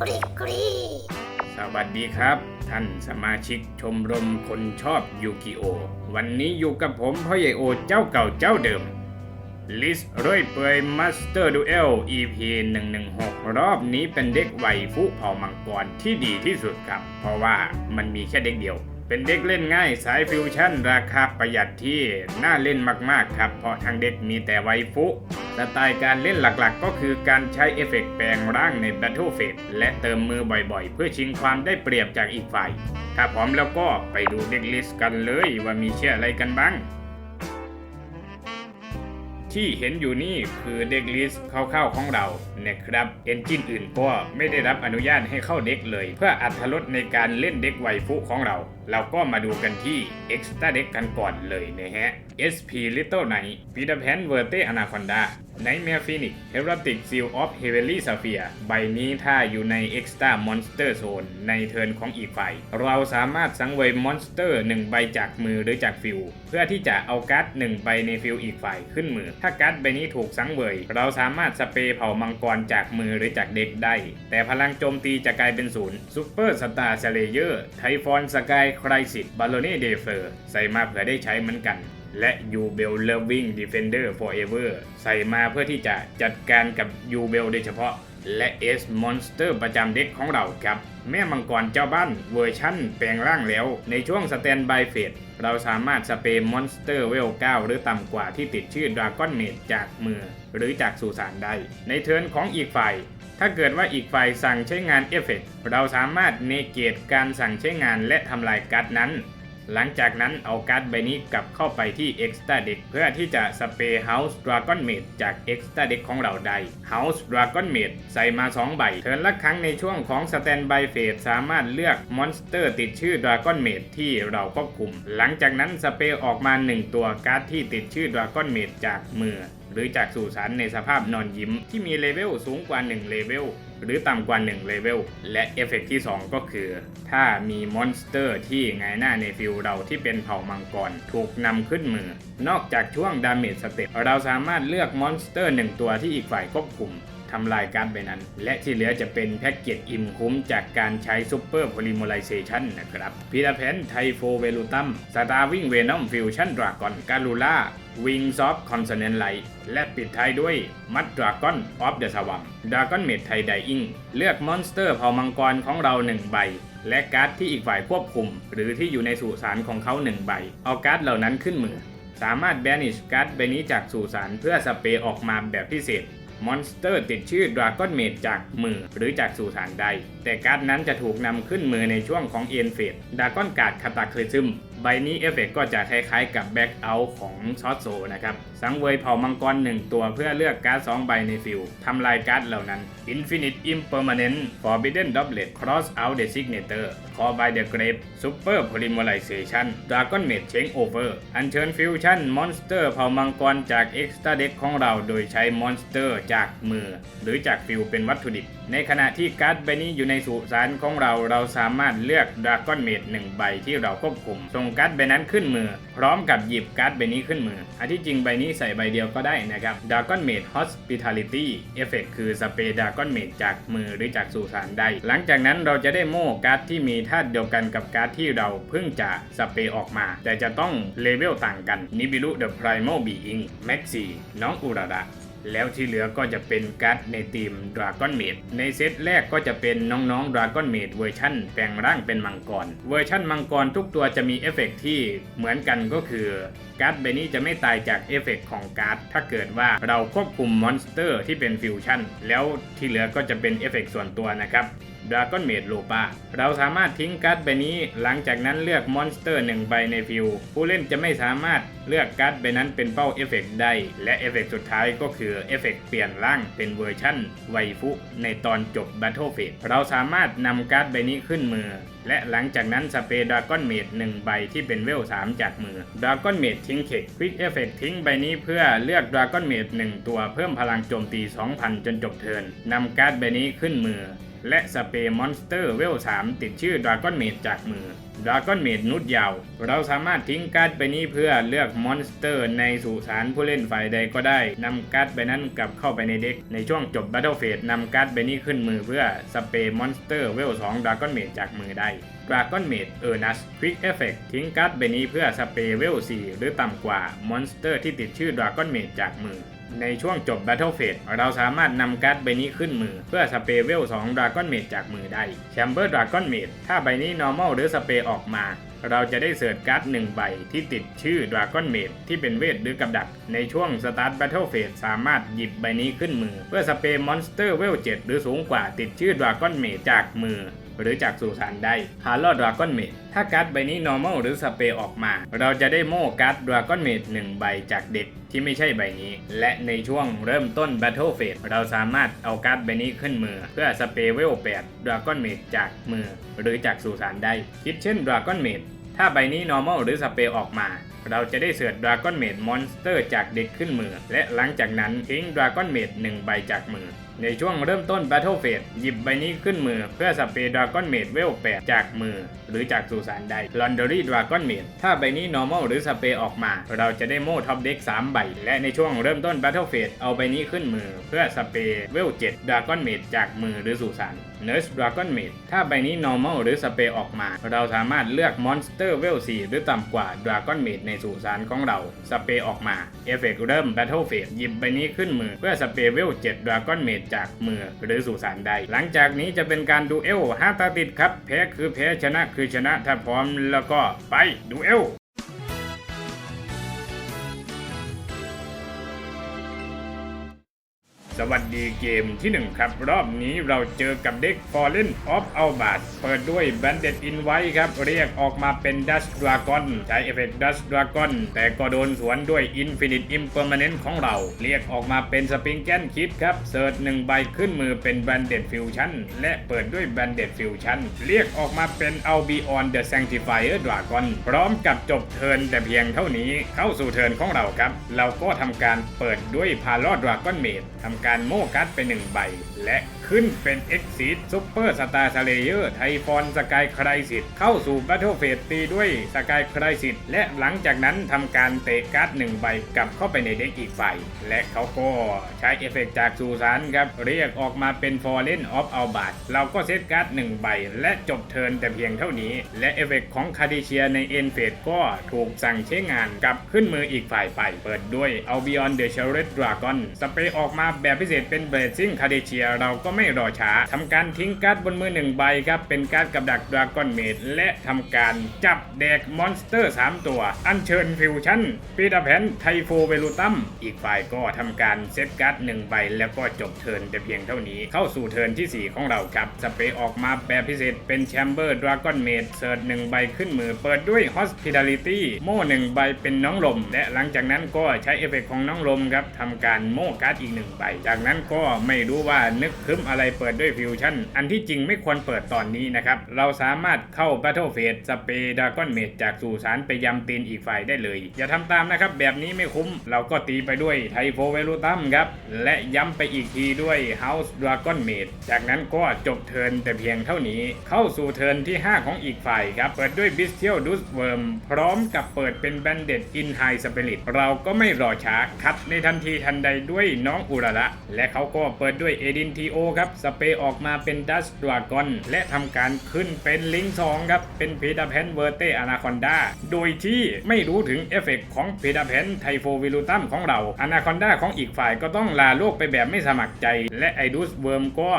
กรีกรีสวัสดีครับ ท่านสมาชิกชมรมคนชอบยูกิโอ วันนี้อยู่กับผมพ่อใหญ่โอเจ้าเก่าเจ้าเดิมลิสร้อยเปื่อยมาสเตอร์ดูเอล EP 116 รอบนี้เป็นเด็กไหวฟุเผ่ามังกรที่ดีที่สุดครับ เพราะว่ามันมีแค่เด็กเดียว เป็นเด็กเล่นง่ายสายฟิวชั่น ราคาประหยัดที่น่าเล่นมากๆครับ เพราะทางเด็กมีแต่ไวฟุสไตล์การเล่นหลักๆ ก็คือการใช้เอฟเฟกต์แปลงร่างใน Battle Phase และเติมมือบ่อยๆ เพื่อชิงความได้เปรียบจากอีกฝ่าย ถ้าพร้อมแล้วก็ไปดูเด็กลิสต์กันเลยว่ามีเชื่ออะไรกันบ้าง ที่เห็นอยู่นี่คือเด็กลิสต์คร่าวๆของเรานะครับเอนจินอื่นก็ไม่ได้รับอนุญาตให้เข้าเด็กเลย เพื่ออัธรสในการเล่นเด็กไวฟุของเรา เราก็มาดูกันที่ Extra Deck กันก่อนเลยนะฮะ SP Little Knight Peter Pan Verte Anaconda Nightmare Phoenix Heretic Seal of Heavenly Sapphire ใบนี้ถ้าอยู่ใน Extra Monster Zone ในเทิร์นของอีกฝ่าย เราสามารถสังเวยมอนสเตอร์1ใบจากมือหรือจากฟิลเพื่อที่จะเอาการ์ด1ใบในฟิลอีกฝ่ายขึ้นมือ ถ้าการ์ดใบนี้ถูกสังเวย เราสามารถสเปรย์เผามังกรจากมือหรือจากเด็กได้ แต่พลังโจมตีจะกลายเป็นศูนย์ซูเปอร์สตาร์เซเลเยอร์ไทฟอนสกายครซิตบาโลเน่เดเฟอร์ใส่มาเผื่อได้ใช้เหมือนกัน และ u b e l Loving Defender Forever ใส่มาเพื่อที่จะจัดการกับ u b e l โดยเฉพาะ และ S Monster ประจำเด็กของเราครับ แม่มังกรเจ้าบ้านเวอร์ชั่นแปลงร่างแล้ว ในช่วงสแตนบายเฟสเราสามารถสเปรย์มอนสเตอร์เวล 9 หรือต่ำกว่าที่ติดชื่อดราก้อนเมดจากมือ หรือจากสุสานได้ในเทิร์นของอีกฝ่าย ถ้าเกิดว่าอีกฝ่ายสั่งใช้งานเอฟเฟกต์เราสามารถเนเกตการสั่งใช้งานและทำลายการ์ดนั้น หลังจากนั้นเอาการ์ดใบนี้กลับเข้าไปที่ Extra Deck เพื่อที่จะสเปรย์ House Dragon Maid จาก Extra Deck ของเราได้ House Dragon Maid ใส่มา 2 ใบ เทิร์นละครั้งในช่วงของ Standby Phase สามารถเลือกมอนสเตอร์ติดชื่อ Dragon Maid ที่เราควบคุม หลังจากนั้นสเปรย์ออกมา 1 ตัวการ์ดที่ติดชื่อ Dragon Maid จากมือ หรือจากสู่สารในสภาพนอนยิ้มที่มีเลเวลสูงกว่า 1 เลเวล หรือต่ำกว่า1เลเวล และเอฟเฟกต์ที่ 2 ก็คือ ถ้ามีมอนสเตอร์ที่ไงหน้าในฟิลเราที่เป็นเผ่ามังกร ถูกนำขึ้นมือ นอกจากช่วงดาเมจสเต็ปเราสามารถเลือกมอนสเตอร์ 1 ตัวที่อีกฝ่ายควบคุมทำลายการ์ดไปนั้น และที่เหลือจะเป็นแพ็กเกจอิ่มคุ้มจากการใช้ซูเปอร์โพลิโมไลเซชันนะครับพีดาเพนไทโฟเวลูตัมสตาร์วิ่งเวนอมฟิวชั่นดราก้อนกาลูล่า วิงซอฟคอนเซเนนไลและปิดท้ายด้วยมัดดราก้อนออฟเดอะสวัมดราก้อนเมดไทยไดอิงเลือกมอนสเตอร์เผ่ามังกรของเรา 1 ใบ และการ์ดที่อีกฝ่ายควบคุม หรือที่อยู่ในสุสานของเขา 1 ใบ เอาการ์ดเหล่านั้นขึ้นมือ สามารถแบนิชการ์ดใบนี้จากสุสานเพื่อสเปรย์ออกมาแบบพิเศษมอนสเตอร์ติดชื่อดราก้อนเมดจากมือหรือจากสุสานใด แต่การ์ดนั้นจะถูกนำขึ้นมือในช่วงของเอ็นเฟดดราก้อนการ์ดคาตาคลิซึม ใบนี้เอฟเฟกก็จะคล้ายๆกับแบ็กเอาท์ของซอสโซนะครับ สังเวยเผ่ามังกร 1 ตัวเพื่อเลือกการ์ด2ใบในฟิลทำลายการ์ดเหล่านั้น Infinite Impermanent Forbidden Doublet Cross Out the Signature Call by the Grave Super Polymerization Dragon Maid Change Over อัญเชิญฟิวชั่นมอนสเตอร์เผ่ามังกรจาก Extra Deck ของเรา โดยใช้มอนสเตอร์จากมือ หรือจากฟิลเป็นวัตถุดิบ ในขณะที่การ์ดใบนี้อยู่ในสุสานของเราเราสามารถเลือกดราก้อนเมดหนึ่งใบที่เราควบคุมส่งการ์ดใบนั้นขึ้นมือ พร้อมกับหยิบการ์ดใบนี้ขึ้นมืออันที่จริงใบนี้ใส่ใบเดียวก็ได้นะครับดราก้อนเมด Hospitality เอฟเฟกคือสเปรดราก้อนเมดจากมือหรือจากสุสานได้หลังจากนั้นเราจะได้โม่การ์ดที่มีธาตุเดียวกันกับการ์ดที่เราเพิ่งจะสเปรออกมา แต่จะต้องเลเวลต่างกันนิบิลุ The Primal Being Maxi น้องอุระดะ แล้วที่เหลือก็จะเป็นการ์ดในทีม Dragon Maid ในเซตแรกก็จะเป็นน้องๆ Dragon Maid เวอร์ชั่นแปลงร่างเป็นมังกร เวอร์ชั่นมังกรทุกตัวจะมีเอฟเฟกต์ที่เหมือนกันก็คือการ์ดใบนี้จะไม่ตายจากเอฟเฟกต์ของการ์ดถ้าเกิดว่าเราควบคุมมอนสเตอร์ที่เป็นฟิวชั่นแล้วที่เหลือก็จะเป็นเอฟเฟกต์ส่วนตัวนะครับ ดราก้อนเมดโลปาเราสามารถทิ้งการ์ดใบนี้หลังจากนั้นเลือกมอนสเตอร์1ใบในฟิวผู้เล่นจะไม่สามารถเลือกการ์ดใบนั้นเป็นเป้าเอฟเฟกต์ได้ และเอฟเฟกต์สุดท้ายก็คือเอฟเฟกต์เปลี่ยนร่างเป็นเวอร์ชั่นไวฟุในตอนจบ Battle Phase เราสามารถนำการ์ดใบนี้ขึ้นมือ และหลังจากนั้นสเปรดราก้อนเมด1ใบที่เป็นเวล3จากมือดราก้อนเมดทิ้งเขกควิกเอฟเฟกทิ้งใบนี้เพื่อเลือกดราก้อนเมด1ตัวเพิ่มพลังโจมตี 2,000 จนจบเทิร์นนำการ์ดใบนี้ขึ้นมือ และสเปรย์มอนสเตอร์เวล 3 ติดชื่อดราก้อนเมดจากมือดราก้อนเมดนุดยาว เราสามารถทิ้งการ์ดใบนี้เพื่อเลือกมอนสเตอร์ในสุสานผู้เล่นฝ่ายใดก็ได้นำการ์ดใบนั้นกลับเข้าไปในเด็ก ในช่วงจบ Battle Phase นำการ์ดใบนี้ขึ้นมือเพื่อสเปรย์มอนสเตอร์เวล 2ดราก้อนเมดจากมือได้ดราก้อนเมดเออร์นัสควิกเอฟเฟกทิ้งการ์ดใบนี้เพื่อสเปรย์เวล 4 หรือต่ำกว่ามอนสเตอร์ที่ติดชื่อดราก้อนเมดจากมือ ในช่วงจบ Battle Phase เราสามารถนำการ์ดใบนี้ขึ้นมือ เพื่อสเปรเวล2ดราก้อนเมดจากมือได้ Chamber Dragon Maid ถ้าใบนี้ normal หรือสเปรออกมา เราจะได้เสิร์ชการ์ดหนึ่งใบที่ติดชื่อ Dragon Maid ที่เป็นเวทหรือกับดัก ในช่วง Start Battle Phase สามารถหยิบใบนี้ขึ้นมือ เพื่อสเปรมอนสเตอร์เวล 7 หรือสูงกว่าติดชื่อ Dragon Maid จากมือ หรือจากสุสานได้ h a r l o d Dragon Maid ถ้าการ์ดใบนี้ normal หรือสเปรย์ออกมา เราจะได้โม่การ์ด Dragon Maid 1ใบจากเด็กที่ไม่ใช่ใบนี้ และในช่วงเริ่มต้น Battle Phase เราสามารถเอาการ์ดใบนี้ขึ้นมือ เพื่อสเปรย์เวล8 Dragon Maid จากมือ หรือจากสุสานได้ คิดเช่น Dragon Maid ถ้าใบนี้ normal หรือสเปรย์ออกมา เราจะได้เสิร์ช Dragon Maid Monster จากเด็กขึ้นมือ และหลังจากนั้นทิ้ง Dragon Maid 1ใบจากมือ ในช่วงเริ่มต้น Battle Phase หยิบใบนี้ขึ้นมือเพื่อสเปรย์ Dragon Maid เวล8จากมือหรือจากสุสานใด Laundry Dragon Maid ถ้าใบนี้ normal หรือสเปรย์ออกมา เราจะได้โม่ท็อปเด็ก3ใบ และในช่วงเริ่มต้น Battle Phase เอาใบนี้ขึ้นมือ เพื่อสเปรย์เวล7 Dragon Maid จากมือหรือสุสาน Nurse Dragon Maid ถ้าใบนี้ normal หรือสเปรย์ออกมา เราสามารถเลือกมอนสเตอร์เวล4หรือต่ำกว่า Dragon Maid ในสุสานของเรา สเปรย์ออกมาเอฟเฟกเริ่ม Battle Phase หยิบใบนี้ขึ้นมือ เพื่อสเปรย์เวล7 Dragon Maid จากมือหรือสุสานใด หลังจากนี้จะเป็นการดูเอลห้าตาติดครับแพ้คือแพ้ชนะคือชนะถ้าพร้อมแล้วก็ไปดูเอล วัสดีเกมที่ 1 ครับ รอบนี้เราเจอกับเด็ก Fallen of Albert เปิดด้วย Bandit in White ครับ เรียกออกมาเป็น Dust Dragon ใช้เอฟเฟกต์ Dust Dragon แต่ก็โดนสวนด้วย Infinite Impermanent ของเรา เรียกออกมาเป็น Springen Kid ครับเสิร์ชหนึ่งใบขึ้นมือเป็น Bandit Fusion และเปิดด้วย Bandit Fusion เรียกออกมาเป็น Albion the Sanctifier Dragon พร้อมกับจบเทิร์นแต่เพียงเท่านี้เข้าสู่เทิร์นของเราครับ เราก็ทำการเปิดด้วย p a l o Dragon Maid ทำการโม่การ์ดไปหนึ่งใบ และขึ้นเป็น Exit Super Star Slayer ไทฟอนสกายครสิตเข้าสู่ Battle Phase ตีด้วยสกายครสิตและหลังจากนั้นทำการเตะการ์ดหนึ่งใบกลับเข้าไปในเด็กอีกฝ่ายและเขาก็ใช้เอฟเฟกต์จากสุสานครับเรียกออกมาเป็น Fallen of Albert เราก็เซตการ์ดหนึ่งใบ และจบเทิร์นแต่เพียงเท่านี้ และเอฟเฟกต์ของคาดิเชียในเอ็นเฟสก็ถูกสั่งใช้งานกลับขึ้นมืออีกฝ่ายไป เปิดด้วย Albion the s h a r e t Dragon สเปรย์ออกมาแบบพิเศษเป็น Blazing c a d i c i a เราก็ไม่รอช้าทำการทิ้งการ์ดบนมือหนึ่งใบครับ เป็นการ์ดกับดัก Dragon Maid และทำการจับแดกมอนสเตอร์ 3 ตัว อัญเชิญฟิวชั่นปีดาแพนไทโฟเวลูตัม อีกฝ่ายก็ทำการเซตการ์ดหนึ่งใบ แล้วก็จบเทิร์นแต่เพียงเท่านี้ เข้าสู่เทิร์นที่ 4 ของเราครับ สเปรย์ออกมาแบบพิเศษเป็นแชมเบอร์ดราก้อนเมดเสิร์ชหนึ่งใบขึ้นมือเปิดด้วย Hospitality โม่หนึ่งใบเป็นน้องลม และหลังจากนั้นก็ใช้เอฟเฟกต์ของน้องลมครับทำการโม่การ์ดอีกหนึ่งใบ จากนั้นก็ไม่รู้ว่านึกคึมอะไรเปิดด้วยฟิวชั่น อันที่จริงไม่ควรเปิดตอนนี้นะครับ เราสามารถเข้า Battle Phase สเปดากอนเมดจากสู่สารไปยำตีนอีกฝ่ายได้เลย อย่าทำตามนะครับ แบบนี้ไม่คุ้ม เราก็ตีไปด้วยไทโฟเวลูตัมครับ และย้ำไปอีกทีด้วย House Dragon Maid จากนั้นก็จบเทิร์นแต่เพียงเท่านี้ เข้าสู่เทิร์นที่ 5 ของอีกฝ่ายครับ เปิดด้วย Bestial d u s Worm พร้อมกับเปิดเป็น Bandit in High Spirit เราก็ไม่รอช้าคัดในทันทีทันใดด้วยน้องอุระละและเขาก็เปิดด้วย Edin TO ครับ สเปรย์ออกมาเป็น Dust Dragon และทำการขึ้นเป็นลิง2ครับ เป็นเพดาแพนเวอร์เตอนาคอนดาโดยที่ไม่รู้ถึงเอฟเฟกต์ของเพดาแพนไทโฟวิลูตัมของเราอนาคอนดาของอีกฝ่ายก็ต้องลาโลกไปแบบไม่สมัครใจ และไอดูสเวิร์มก็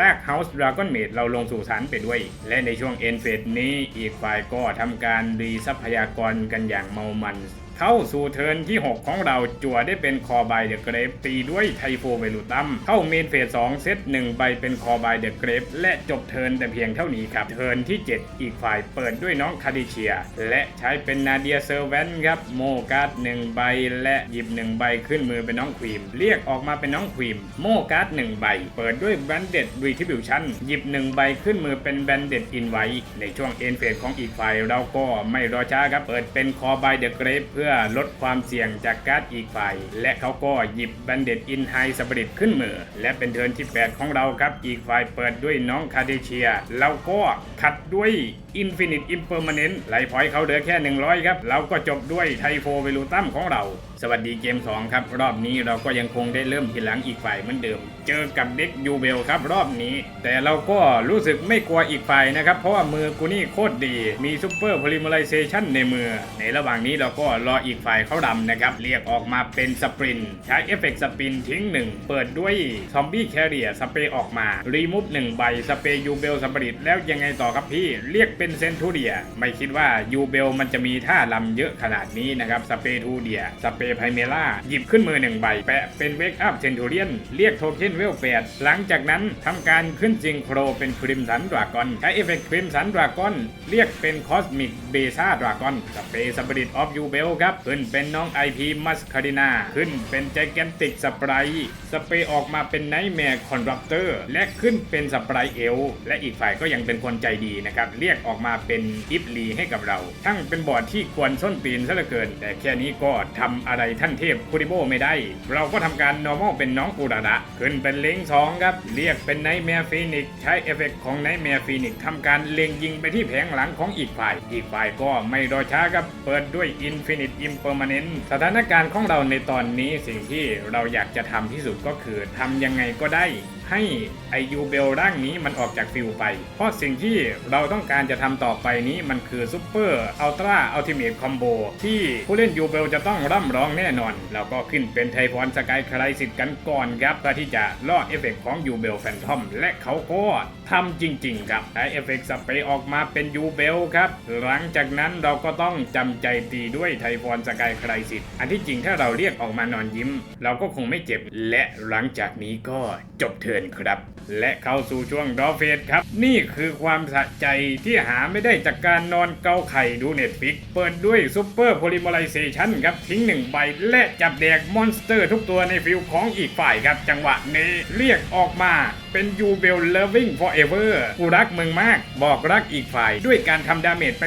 ลากเฮาส์ดราก้อนเมดเราลงสู่สารไปด้วย และในช่วงเอ็นเฟสนี้อีกฝ่ายก็ทำการรีทรัพยากรกันอย่างเมามัน เข้าสู่เทิร์นที่ 6 ของเราจั่วได้เป็นคอบายเดอะเกรฟตีด้วยไทโฟเวลูตัมเข้าเมนเฟส2เซต1ใบเป็นคอบายเดอะเกรฟและจบเทิร์นแต่เพียงเท่านี้ครับ เทิร์นที่ 7 อีกฝ่ายเปิดด้วยน้องคาดิเชีย และใช้เป็นนาเดียเซอร์แวนครับโมการ์ด1ใบและหยิบ1ใบขึ้นมือเป็นน้องควีม เรียกออกมาเป็นน้องควีมโมการ์ด1ใบ เปิดด้วยแบนเด็ดรีทิบิวชั่นหยิบ1ใบขึ้นมือเป็นแบนเด็ดอินไว้ในช่วงเอ็นเฟสของอีกฝ่ายเราก็ไม่รอช้าครับเปิดเป็นคอบายเดอะเกรฟเพื่อื่อลดความเสี่ยงจากการ์ดอีกฝ่าย และเขาก็หยิบบันเด็ดอินไฮสปริตขึ้นมือ และเป็นเทิร์นที่ 8 ของเราครับ อีกฝ่ายเปิดด้วยน้องคาเดเชีย เราก็ขัดด้วยอินฟินิตอิมเปอร์แมนเนนไลฟ์พอยเขาเหลือแค่ 100 ครับ เราก็จบด้วยไทโฟเวลูตัมของเรา สวัสดีเกม 2 ครับ รอบนี้เราก็ยังคงได้เริ่มทีหลังอีกฝ่ายเหมือนเดิม เจอกับเด็กยูเบลครับรอบนี้ แต่เราก็รู้สึกไม่กลัวอีกฝ่ายนะครับ เพราะว่ามือกูนี่โคตรดี มีซูเปอร์พลิม e ไรเซชันในมือ ในระหว่างนี้เราก็รออีกฝ่ายเขาดำนะครับ เรียกออกมาเป็นสปรินใช้เอฟเฟกต์สปรินทิ้งหนึ่งเปิดด้วยซอมบี้แคริเอร์สเปรย์ออกมารีมูฟหนึ่งใบสเปรย์ยูเบลสปริตแล้วยังไงต่อครับพี่เรียกเป็นเซนทูเดียไม่คิดว่ายูเบลมันจะมีท่าลำเยอะขนาดนี้นะครับสเปรย์ทูเดียสเปรไพเมล่าหยิบขึ้นมือหนึ่งใบ แปะเป็นเวกอัพเซนทูเรียนเรียกโทเค็นเวลแปดหลังจากนั้นทำการขึ้นจิงโครเป็นคริมสันดรากอนใช้เอฟเฟกต์คริมสันดรากอนเรียกเป็นคอสมิกเบซ่าดรากอนสเปรย์สปริตออฟยูเบลครับขึ้นเป็นน้องไอพีมัสคารินาขึ้นเป็นแจแกนติกสปรายสเปรย์ออกมาเป็นไนท์แมร์คอนรัปเตอร์และขึ้นเป็นสปรายเอลและอีกฝ่ายก็ยังเป็นคนใจดีนะครับเรียกออกมาเป็นอิฟลีให้กับเรา ทั้งเป็นบอร์ดที่กวนส้นตีนซะเหลือเกิน แต่แค่นี้ก็ทำอะไรท่านเทพคูริโบไม่ได้ เราก็ทำการ normal เป็นน้องอุระระขึ้นเป็นเลงสองครับ เรียกเป็นไนแมร์ฟีนิกใช้เอฟเฟกต์ของไนแมร์ฟีนิกทำการเล็งยิงไปที่แผงหลังของอีกฝ่าย อีกฝ่ายก็ไม่รอช้าครับ เปิดด้วยอินฟินิตอิมเปอร์มาเนนสถานการณ์ของเราในตอนนี้สิ่งที่เราอยากจะทำที่สุดก็คือทำยังไงก็ได้ ให้ไอยูเบลร่างนี้มันออกจากฟิลไป เพราะสิ่งที่เราต้องการจะทำต่อไปนี้มันคือซูเปอร์อัลตร้าอัลติเมทคอมโบที่ผู้เล่นยูเบลจะต้องร่ำร้องแน่นอน แล้วก็ขึ้นเป็นไทพอนสกายคลายสิทธิ์กันก่อนครับเพื่อที่จะล่อเอฟเฟกต์ของยูเบลแฟนทอมและเขาก็ ทำจริง ๆ ครับไอเอฟเฟกต์สเปรย์ออกมาเป็นยูเบลครับ หลังจากนั้นเราก็ต้องจำใจตีด้วยไทฟอนสกายไคลายสิทธิ์อันที่จริงถ้าเราเรียกออกมานอนยิ้ม เราก็คงไม่เจ็บ และหลังจากนี้ก็จบเทินครับ และเข้าสู่ช่วงดอฟเฟสครับ นี่คือความสะใจที่หาไม่ได้จากการนอนเกาไข่ดูเน็ตฟิกเปิดด้วยซูเปอร์โพลิม e ไรเซชันครับ ทิ้งหนึ่งใบและจับแดกมอนสเตอร์ทุกตัวในฟิลของอีกฝ่ายครับ จังหวะนี้เรียกออกมา เป็นยูเบลเลวิ่ง forever กูรักมึงมาก บอกรักอีกฝ่าย ด้วยการทำดาเมจไป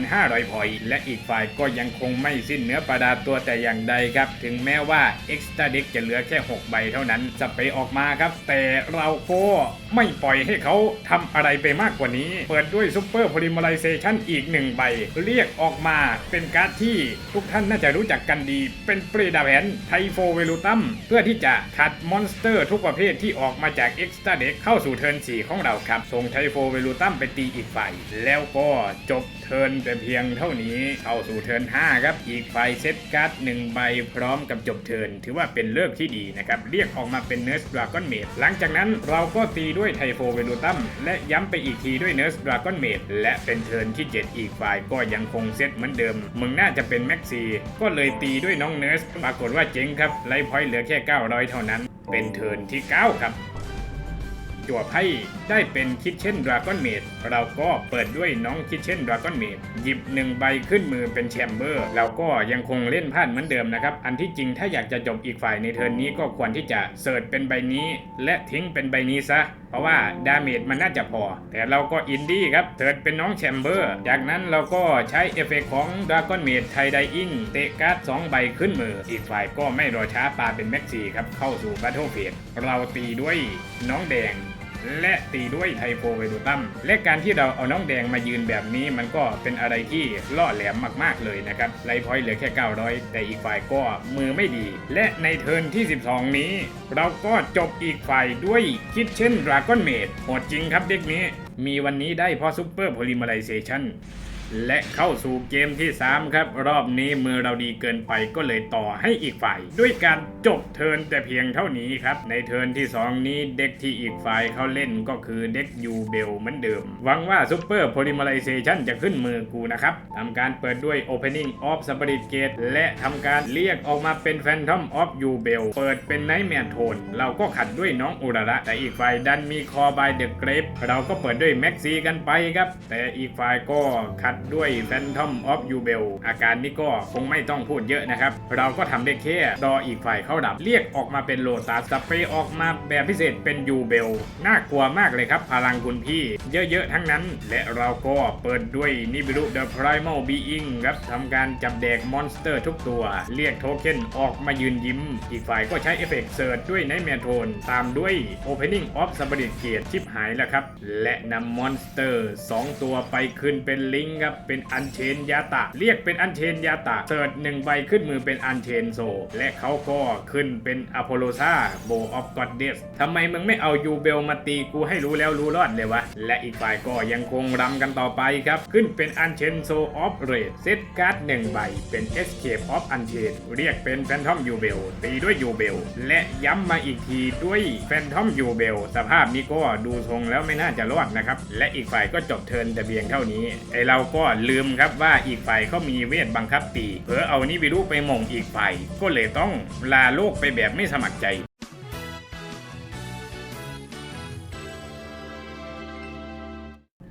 2,500 พอยต์และอีกฝ่ายก็ยังคงไม่สิ้นเนื้อประดาตัวแต่อย่างใดครับ ถึงแม้ว่า Extra Deck จะเหลือแค่ 6 ใบเท่านั้นสเปออกมาครับ แต่เราก็ไม่ปล่อยให้เขาทำอะไรไปมากกว่านี้ เปิดด้วย Super Polymerization อีก 1 ใบ เรียกออกมาเป็นการ์ดที่ทุกท่านน่าจะรู้จักกันดี เป็นปรีดาแผนไทโฟเวลูตัมเพื่อที่จะขัดมอนสเตอร์ทุกประเภทที่ออกมาจาก Extra Deck เข้าสู่เทิร์น4ของเราครับ ส่งไทโฟเวลูตัมไปตีอีกฝ่าย แล้วก็จบเทิร์นแต่เพียงเท่านี้เข้าสู่เทิร์น5ครับอีกฝ่ายเซตการ์ด1ใบพร้อมกับจบเทิร์นถือว่าเป็นเลิกที่ดีนะครับเรียกออกมาเป็นเน r ร์สดราก้อนเมดหลังจากนั้นเราก็ตีด้วยไทโฟเวลูตัมและย้ำไปอีกทีด้วยเน r ร์สดราก้อนเมดและเป็นเทิร์นที่ 7 อีกฝ่ายก็ยังคงเซตเหมือนเดิม มึงน่าจะเป็นแม็กซีก็เลยตีด้วยน้องเน r ร์สปรากฏว่าเจ๊งครับไลฟ์พอยต์เหลือแค่ 900 เท่านั้น เป็นเทิร์นที่ 9 ครับ จั่วไพ่ได้เป็นคิดเช่นดราก้อนเมดเราก็เปิดด้วยน้องคิดเช่นดราก้อนเมดหยิบหนึ่งใบขึ้นมือเป็นแชมเบอร์เราก็ยังคงเล่นพลาดเหมือนเดิมนะครับ อันที่จริงถ้าอยากจะจบอีกฝ่ายในเทิร์นนี้ก็ควรที่จะเสิร์ชเป็นใบนี้ และทิ้งเป็นใบนี้ซะ เพราะว่าดาเมจมันน่าจะพอ แต่เราก็อินดี้ครับเทิร์นเป็นน้องแชมเบอร์ จากนั้นเราก็ใช้เอฟเฟกต์ของดราก้อนเมดไทไดอิงเตะการ์ดสองใบขึ้นมือ อีกฝ่ายก็ไม่รอช้าปาเป็นแม็กซี่ครับเข้าสู่บัตเทิลเฟสเราตีด้วยน้องแดง และตีด้วยไทโปเวดูตัมและการที่เราเอาน้องแดงมายืนแบบนี้มันก็เป็นอะไรที่ล่อแหลมมากๆเลยนะครับไลฟ์พอยต์เหลือแค่ 900 แต่อีกฝ่ายก็มือไม่ดี และในเทิร์นที่ 12 นี้ เราก็จบอีกฝ่ายด้วยคิดเช่นดราก้อนเมดโหดจริงครับเด็กนี้ มีวันนี้ได้เพราะซูเปอร์โพลิม e ไรเซชัน และเข้าสู่เกมที่ 3 ครับ รอบนี้มือเราดีเกินไปก็เลยต่อให้อีกฝ่าย ด้วยการจบเทิร์นแต่เพียงเท่านี้ครับ ในเทิร์นที่ 2 นี้เด็กที่อีกฝ่ายเขาเล่นก็คือเด็กยูเบลเหมือนเดิม หวังว่าซูเปอร์โพลิม e ไรเซชันจะขึ้นมือกูนะครับทำการเปิดด้วย Opening of Spirit Gate และทำการเรียกออกมาเป็น Phantom of You b e l เปิดเป็น Nightmare Tone เราก็ขัดด้วยน้องอุระระแต่อีกฝ่ายดันมี Call by the Grave เราก็เปิดด้วยแม็กซีกันไปครับ แต่อีกฝ่ายก็ขัดด้วย Phantom of u b e l อาการนี้ก็คงไม่ต้องพูดเยอะนะครับ เราก็ทำได้แค่รออีกฝ่ายเข้าดับ เรียกออกมาเป็นโลตัสสเปรย์ออกมาแบบพิเศษเป็น u b e l น่ากลัวมากเลยครับ พลังคุณพี่ เยอะๆทั้งนั้น และเราก็เปิดด้วยนิบิรุ The Primal Being ครับทำการจับแดกมอนสเตอร์ทุกตัว เรียกโทเค็นออกมายืนยิ้ม อีกฝ่ายก็ใช้เอฟเฟกต์เซิร์ชด้วยไนท์แมโทนตามด้วย Opening of Spirit Gate ชิปหายแล้วครับ และนำมอนสเตอร์ 2 ตัวไปขึ้นเป็นลิงครับ เป็นอันเชนยาตะ เรียกเป็นอันเชนยาตะเสิร์ชหนึ่งใบขึ้นมือเป็นอันเชนโซ และเขาก็ขึ้นเป็นอโพโลซาโบออฟกอดเดสทำไมมึงไม่เอายูเบลมาตีกูให้รู้แล้วรู้รอดเลยวะ และอีกฝ่ายก็ยังคงรำกันต่อไปครับ ขึ้นเป็นอันเชนโซออฟเรดเซตการ์ดหนึ่งใบ เป็น Escape of Unchained เรียกเป็น Phantom u b e l ตีด้วย u b e l และย้ำมาอีกทีด้วย Phantom u b e l สภาพนี้ก็ดูทรงแล้วไม่น่าจะรอดนะครับ และอีกฝ่ายก็จบเทินแต่เพียงเท่านี้ไอเราก็ลืมครับว่าอีกฝ่ายเขามีเวทบังคับตีเผลอเอานิบิรุไปมงอีกฝ่ายก็เลยต้องลาโลกไปแบบไม่สมัครใจ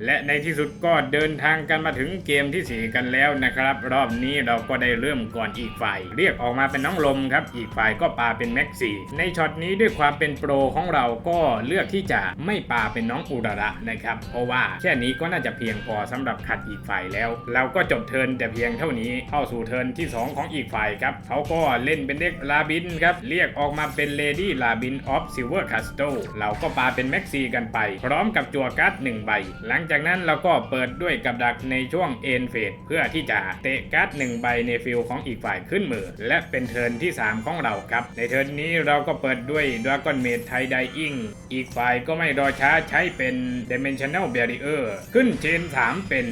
และในที่สุดก็เดินทางกันมาถึงเกมทีสี่ 4 กันแล้วนะครับ รอบนี้เราก็ได้เริ่มก่อนอีกฝ่าย เรียกออกมาเป็นน้องลมครับ อีกฝ่ายก็ปาเป็นแม็กซี่ในช็อตนี้ด้วยความเป็นโปรของเราก็เลือกที่จะไม่ปาเป็นน้องอุระระนะครับ เพราะว่าแค่นี้ก็น่าจะเพียงพอสำหรับขัดอีกฝ่ายแล้ว เราก็จบเทินแต่เพียงเท่านี้เข้าสู่เทินที่ 2 ของอีกฝ่ายครับเขาก็เล่นเป็นเด็กลาบินครับเรียกออกมาเป็นเลดี้ลาบินออฟซิลเวอร์คาสโตเราก็ปาเป็นแม็กซี่กันไป พร้อมกับจั่วการ์ดหนึ่งใบหลังจากนั้นเราก็เปิดด้วยกับดักในช่วงเอ็นเฟสเพื่อที่จะเตะการ์ดหนึ่งใบในฟิลของอีกฝ่ายขึ้นมือ และเป็นเทิร์นที่ 3 ของเราครับ ในเทิร์นนี้เราก็เปิดด้วยดราก้อนเมดไทไดอิงอีกฝ่ายก็ไม่รอช้าใช้เป็น Dimensional Barrier ขึ้นเชน 3 เป็น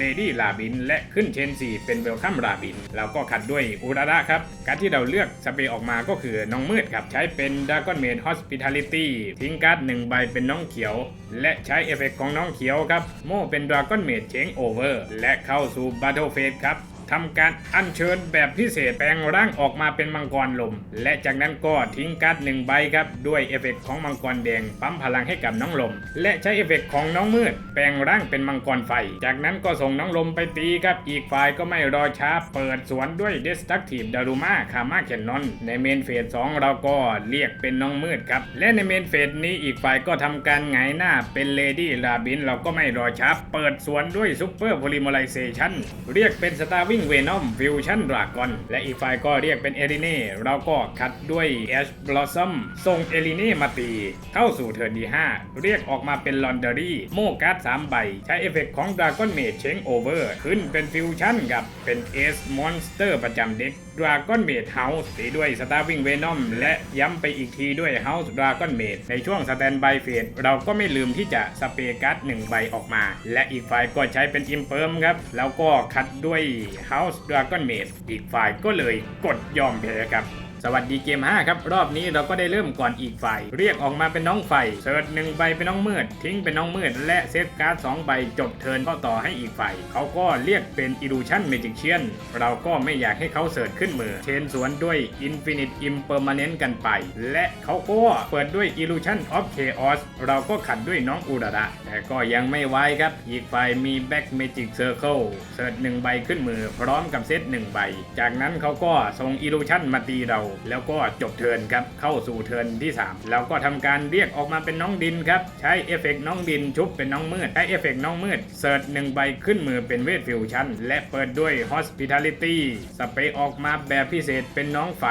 Lady ลาบิน และขึ้นเชน 4 เป็น Welcome ลาบิน เราก็ขัดด้วยอุระระครับ การดที่เราเลือกสเปรย์ออกมาก็คือน้องมืดครับ ใช้เป็น Dragon Maid Hospitality ทิ้งการ์ดหนึ่งใบเป็นน้องเขียว และใช้เอฟเฟกต์ของน้องเขียวครับับโม่เป็นดราก้อนเมดเชงโอเวอร์และเข้าสู่บัตเทิลเฟสครับ ทำการอัญเชิญแบบพิเศษแปลงร่างออกมาเป็นมังกรลม และจากนั้นก็ทิ้งการ์ดหนึ่งใบครับด้วยเอฟเฟกต์ของมังกรแดงปั๊มพลังให้กับน้องลม และใช้เอฟเฟกต์ของน้องมืด แปลงร่างเป็นมังกรไฟ จากนั้นก็ส่งน้องลมไปตีครับอีกฝ่ายก็ไม่รอช้าเปิดสวนด้วย Destructive Daruma คามาแคนนอนในเมนเฟส2เราก็เรียกเป็นน้องมืดครับและในเมนเฟสนี้อีกฝ่ายก็ทำการหงหน้าเป็นเลดี้ลาบินเราก็ไม่รอช้าเปิดสวนด้วย Super Polymerization เรียกเป็น Starving Venom Fusion Dragon และอีกฝ่ายก็เรียกเป็นเอริเน่เราก็คัดด้วยเอชบลัสมส่งเอริเน่มาตี เข้าสู่เทิร์นที่5 เรียกออกมาเป็นลอนเดอรี่โมการ์ด3ใบ ใช้เอฟเฟกต์ของ Dragon Maid Change Over ขึ้นเป็นฟิวชั่นกับเป็นเอสมอนสเตอร์ประจำเด็ก ดราก้อนเมดเฮาส์ตีด้วยสตาร์วิ่งเวนอมและย้ำไปอีกทีด้วยเฮาส์ดราก้อนเมดในช่วงสแตนบายเฟสเราก็ไม่ลืมที่จะสเปรย์การ์ด1ใบออกมา และอีกฝ่ายก็ใช้เป็นอิมเพิร์มครับ แล้วก็คัดด้วยเฮาส์ดราก้อนเมดอีกฝ่ายก็เลยกดยอมแพ้ครับ สวัสดีเกม 5 ครับ รอบนี้เราก็ได้เริ่มก่อนอีกฝ่าย เรียกออกมาเป็นน้องไฟเซิร์ชหนึ่งใบเป็นน้องมืด ทิ้งเป็นน้องมืด และเซฟการ์ดสองใบจบเทิร์นเข้าต่อให้อีกฝ่ายเขาก็เรียกเป็น Illusion Magician เราก็ไม่อยากให้เขาเสิร์ชขึ้นมือเชนสวนด้วย Infinite Impermanent กันไป และเขาก็เปิดด้วย Illusion of Chaos เราก็ขัดด้วยน้องอุระระแต่ก็ยังไม่ไว้ครับอีกฝ่ายมี Back Magic Circle เสิร์ชหนึ่งใบขึ้นมือ พร้อมกับเซตหนึ่งใบ จากนั้นเขาก็ส่ง Illusion มาตีเราแล้วก็จบเทินครับ เข้าสู่เทินที่ 3 แล้วก็ทำการเรียกออกมาเป็นน้องดินครับ ใช้เอฟเฟกต์น้องดินชุบเป็นน้องมืด ใช้เอฟเฟกต์น้องมืด เสิร์ชหนึ่งใบขึ้นมือเป็นเวทฟิวชั่น และเปิดด้วย Hospitality สเปรย์ออกมาแบบพิเศษเป็นน้องไฟ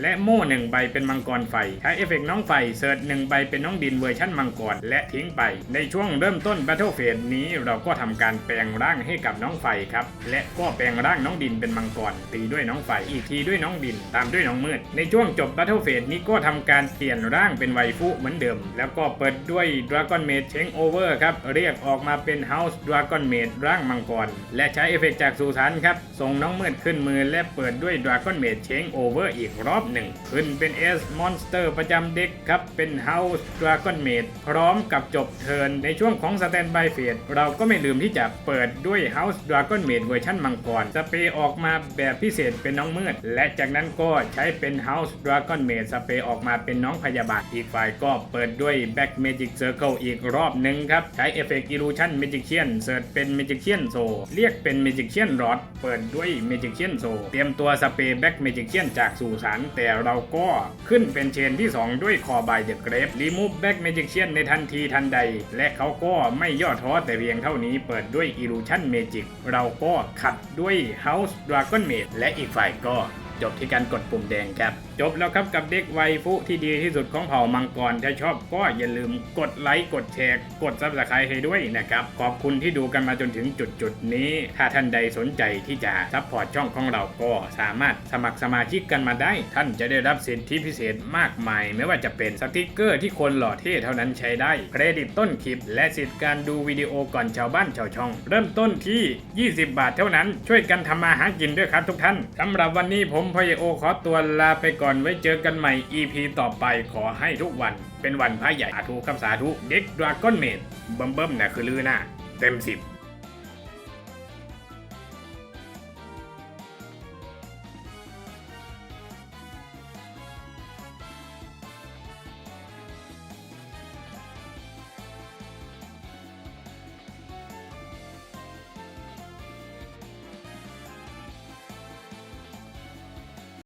และโม่หนึ่งใบเป็นมังกรไฟ ใช้เอฟเฟกต์น้องไฟ เสิร์ชหนึ่งใบเป็นน้องดินเวอร์ชั่นมังกรและทิ้งไป ในช่วงเริ่มต้น Battle Phase นี้เราก็ทำการแปลงร่างให้กับน้องไฟครับ และก็แปลงร่างน้องดินเป็นมังกรตีด้วยน้องไฟอีกทีด้วยน้องดิน ตามด้วยน้องมืดในช่วงจบ Battle Phase นี้ก็ทำการเปลี่ยนร่างเป็นไวฟุเหมือนเดิม แล้วก็เปิดด้วย Dragon Maid Change Over ครับ เรียกออกมาเป็น House Dragon Maid ร่างมังกร และใช้เอฟเฟกต์จากสุสานครับส่งน้องมืดขึ้นมือและเปิดด้วย Dragon Maid Change Over อีกรอบหนึ่ง ขึ้นเป็น S Monster ประจำเด็กครับ เป็น House Dragon Maid พร้อมกับจบเทิร์นในช่วงของ Standby Phase เราก็ไม่ลืมที่จะเปิดด้วย House Dragon Maid เวอร์ชันมังกรสเปรย์ออกมาแบบพิเศษเป็นน้องมืด และจากนั้นก็ใช้เป็นเป็น House Dragon Maid สเปย์ออกมาเป็นน้องพยาบาลอีกฝ่ายก็เปิดด้วย Back Magic Circle อีกรอบหนึ่งครับ ใช้ Effect Illusion Magician เสิร์ชเป็น Magician s o เรียกเป็น Magician Rod เปิดด้วย Magician s o เตรียมตัวสเปรย์ Back Magician จากสู่สารแต่เราก็ขึ้นเป็นเชนที่ 2 ด้วย Core by the Grave Remove Back Magician ในทันทีทันใด และเขาก็ไม่ย่อท้อแต่เพียงเท่านี้เปิดด้วย Illusion Magic เราก็ขัดด้วย House Dragon Maid และอีกฝ่ายก็ จบที่การกดปุ่มแดงครับ จบแล้วครับกับเด็กไวฟุที่ดีที่สุดของเผ่ามังกร ถ้าชอบก็อย่าลืมกดไลค์กดแชร์ กดซับสไครต์ให้ด้วยนะครับ ขอบคุณที่ดูกันมาจนถึงจุดจุดนี้ ถ้าท่านใดสนใจที่จะซัพพอร์ตช่องของเราก็สามารถสมัครสมาชิกกันมาได้ ท่านจะได้รับสิทธิพิเศษมากมาย ไม่ว่าจะเป็นสติกเกอร์ที่คนหล่อเท่เท่านั้นใช้ได้ เครดิตต้นคลิป และสิทธิการดูวิดีโอก่อนชาวบ้านชาวช่อง เริ่มต้นที่ 20 บาทเท่านั้น ช่วยกันทำมาหากินด้วยครับทุกท่านสำหรับวันนี้ผมพยโอขอตัวลาไปก่อน่อนไว้เจอกันใหม่ EP ต่อไปขอให้ทุกวันเป็นวันพระใหญ่สาธุคำสาธุเด็กดราก้อนเมดเบิ่มๆนะคือลือหน้าเต็มสิบ